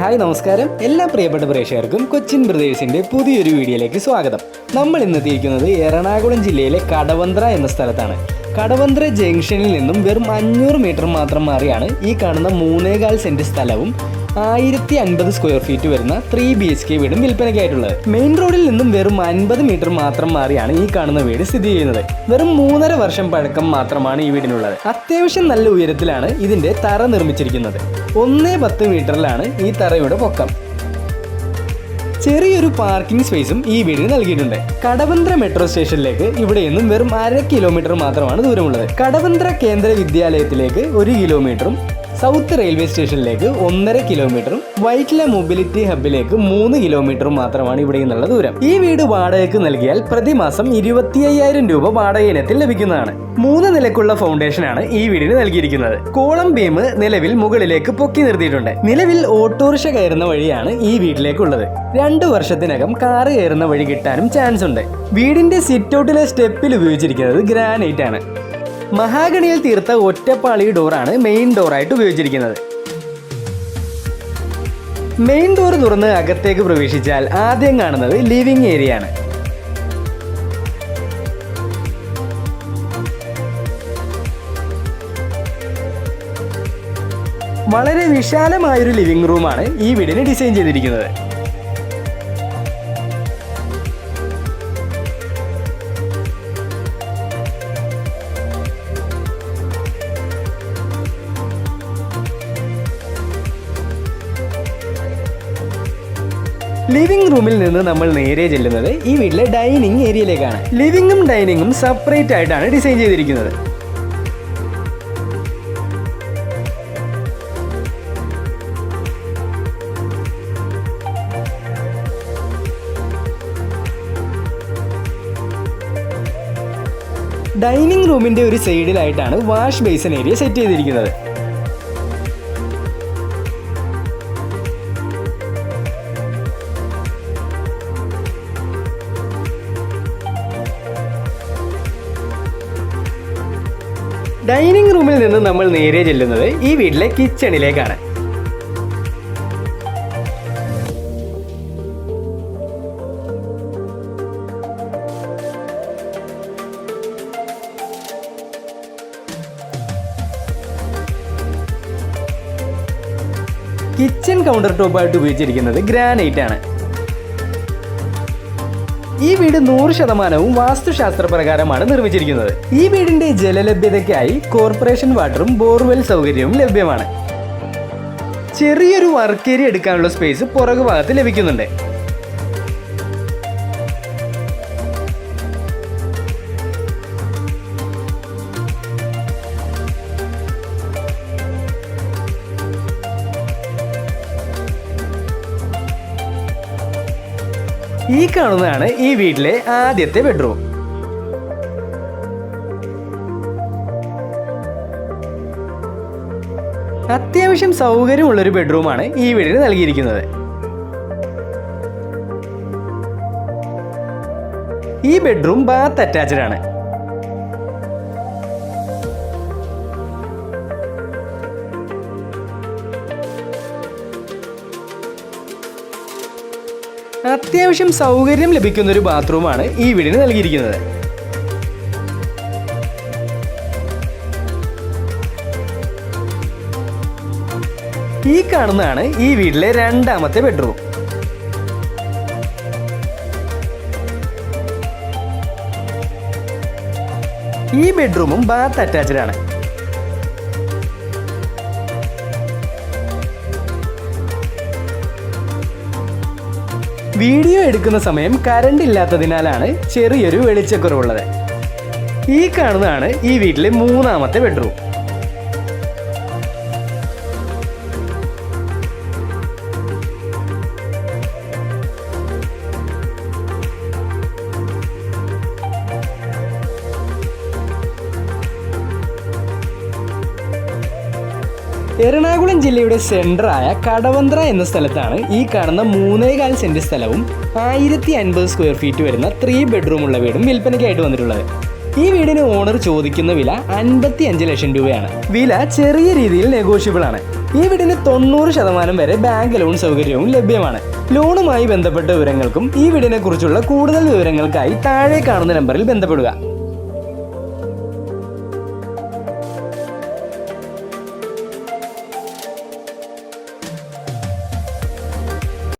Hi നമസ്കാരം. എല്ലാ പ്രിയപ്പെട്ട പ്രേക്ഷകർക്കും കൊച്ചിൻ ബ്രദേഴ്സിന്റെ പുതിയൊരു വീഡിയോയിലേക്ക് സ്വാഗതം. നമ്മൾ ഇന്ന് എത്തിയിരിക്കുന്നത് എറണാകുളം ജില്ലയിലെ കടവന്ത്ര എന്ന സ്ഥലത്താണ്. കടവന്ത്ര ജംഗ്ഷനിൽ നിന്നും വെറും അഞ്ഞൂറ് മീറ്റർ മാത്രം മാറിയാണ് ഈ കാണുന്ന മൂന്നേകാൽ സെന്റ് സ്ഥലവും ആയിരത്തി അൻപത് സ്ക്വയർ ഫീറ്റ് വരുന്ന ത്രീ ബി എച്ച് കെ വീടും വിൽപ്പനയ്ക്കായിട്ടുള്ളത്. മെയിൻ റോഡിൽ നിന്നും വെറും അൻപത് മീറ്റർ മാത്രം മാറിയാണ് ഈ കാണുന്ന വീട് സ്ഥിതി ചെയ്യുന്നത്. വെറും മൂന്നര വർഷം പഴക്കം മാത്രമാണ് ഈ വീടിനുള്ളത്. അത്യാവശ്യം നല്ല ഉയരത്തിലാണ് ഇതിന്റെ തറ നിർമ്മിച്ചിരിക്കുന്നത്. ഒന്നേ പത്ത് മീറ്ററിലാണ് ഈ തറയുടെ പൊക്കം. ചെറിയൊരു പാർക്കിംഗ് സ്പേസും ഈ വീടിന് നൽകിയിട്ടുണ്ട്. കടവന്ത്ര മെട്രോ സ്റ്റേഷനിലേക്ക് ഇവിടെ നിന്നും വെറും അര കിലോമീറ്റർ മാത്രമാണ് ദൂരമുള്ളത്. കടവന്ത്ര കേന്ദ്ര വിദ്യാലയത്തിലേക്ക് ഒരു കിലോമീറ്ററും സൗത്ത് റെയിൽവേ സ്റ്റേഷനിലേക്ക് ഒന്നര കിലോമീറ്ററും വൈറ്റില മൊബിലിറ്റി ഹബിലേക്ക് മൂന്ന് കിലോമീറ്ററും മാത്രമാണ് ഇവിടെ നിന്നുള്ള ദൂരം. ഈ വീട് വാടകയ്ക്ക് നൽകിയാൽ പ്രതിമാസം ഇരുപത്തി അയ്യായിരം രൂപ വാടക ഇനത്തിൽ ലഭിക്കുന്നതാണ്. മൂന്ന് നിലക്കുള്ള ഫൗണ്ടേഷനാണ് ഈ വീടിന് നൽകിയിരിക്കുന്നത്. കോളം ബീം നിലവിൽ മുകളിലേക്ക് പൊക്കി നിർത്തിയിട്ടുണ്ട്. നിലവിൽ ഓട്ടോറിക്ഷ കയറുന്ന വഴിയാണ് ഈ വീട്ടിലേക്കുള്ളത്. രണ്ടു വർഷത്തിനകം കാറ് കയറുന്ന വഴി കിട്ടാനും ചാൻസ് ഉണ്ട്. വീടിന്റെ സിറ്റ് ഔട്ടിലെ സ്റ്റെപ്പിൽ ഉപയോഗിച്ചിരിക്കുന്നത് ഗ്രാനൈറ്റ് ആണ്. മഹാഗണിയിൽ തീർത്ത ഒറ്റപ്പാളി ഡോറാണ് മെയിൻ ഡോറായിട്ട് ഉപയോഗിച്ചിരിക്കുന്നത്. മെയിൻ ഡോർ തുറന്ന് അകത്തേക്ക് പ്രവേശിച്ചാൽ ആദ്യം കാണുന്നത് ലിവിംഗ് ഏരിയ ആണ്. വളരെ വിശാലമായൊരു ലിവിംഗ് റൂമാണ് ഈ വീടിന് ഡിസൈൻ ചെയ്തിരിക്കുന്നത്. ലിവിംഗ് റൂമിൽ നിന്ന് നമ്മൾ നേരെ ചെല്ലുന്നത് ഈ വീട്ടിലെ ഡൈനിങ് ഏരിയയിലേക്കാണ് ലിവിംഗും ഡൈനിങ്ങും സെപ്പറേറ്റ് ആയിട്ടാണ് ഡിസൈൻ ചെയ്തിരിക്കുന്നത്. ഡൈനിങ് റൂമിന്റെ ഒരു സൈഡിലായിട്ടാണ് വാഷ് ബേസിൻ ഏരിയ സെറ്റ് ചെയ്തിരിക്കുന്നത്. ഡൈനിങ് റൂമിൽ നിന്ന് നമ്മൾ നേരെ ചെല്ലുന്നത് ഈ വീട്ടിലെ കിച്ചണിലേക്കാണ്. കിച്ചൺ കൗണ്ടർ ടോപ്പായിട്ട് ഉപയോഗിച്ചിരിക്കുന്നത് ഗ്രാനൈറ്റ് ആണ്. ഈ വീട് നൂറ് ശതമാനവും വാസ്തുശാസ്ത്ര പ്രകാരമാണ് നിർമ്മിച്ചിരിക്കുന്നത്. ഈ വീടിന്റെ ജലലഭ്യതയ്ക്കായി കോർപ്പറേഷൻ വാട്ടറും ബോർവെൽ സൗകര്യവും ലഭ്യമാണ്. ചെറിയൊരു വർക്കേരി എടുക്കാനുള്ള സ്പേസ് പുറകു ഭാഗത്ത് ലഭിക്കുന്നുണ്ട്. ഈ കാണുന്നതാണ് ഈ വീട്ടിലെ ആദ്യത്തെ ബെഡ്റൂം അത്യാവശ്യം സൗകര്യമുള്ള ഒരു ബെഡ്റൂമാണ് ഈ വീടിന് നൽകിയിരിക്കുന്നത്. ഈ ബെഡ്റൂം ബാത്ത് അറ്റാച്ച്ഡ് ആണ്. അത്യാവശ്യം സൗകര്യം ലഭിക്കുന്ന ഒരു ബാത്റൂമാണ് ഈ വീടിന് നൽകിയിരിക്കുന്നത്. ഈ കാണുന്നതാണ് ഈ വീട്ടിലെ രണ്ടാമത്തെ ബെഡ്റൂം. ഈ ബെഡ്റൂമും ബാത്ത് അറ്റാച്ച്ഡ് ആണ്. വീഡിയോ എടുക്കുന്ന സമയം കറണ്ട് ഇല്ലാത്തതിനാലാണ് ചെറിയൊരു വെളിച്ചക്കുറവുള്ളത്. ഈ കാണുന്നതാണ് ഈ വീട്ടിലെ മൂന്നാമത്തെ ബെഡ്റൂം എറണാകുളം ജില്ലയുടെ സെന്ററായ കടവന്ത്ര എന്ന സ്ഥലത്താണ് ഈ കാണുന്ന മൂന്നേകാൽ സെന്റ് സ്ഥലവും ആയിരത്തി അൻപത് സ്ക്വയർ ഫീറ്റ് വരുന്ന ത്രീ ബെഡ്റൂം ഉള്ള വീടും വിൽപ്പനയ്ക്കായിട്ട് വന്നിട്ടുള്ളത്. ഈ വീടിന് ഓണർ ചോദിക്കുന്ന വില അൻപത്തി അഞ്ച് ലക്ഷം രൂപയാണ്. വില ചെറിയ രീതിയിൽ നെഗോഷ്യബിൾ ആണ്. ഈ വീടിന് തൊണ്ണൂറ് ശതമാനം വരെ ബാങ്ക് ലോൺ സൗകര്യവും ലഭ്യമാണ്. ലോണുമായി ബന്ധപ്പെട്ട വിവരങ്ങൾക്കും ഈ വീടിനെ കുറിച്ചുള്ള കൂടുതൽ വിവരങ്ങൾക്കായി താഴെ കാണുന്ന നമ്പറിൽ ബന്ധപ്പെടുക.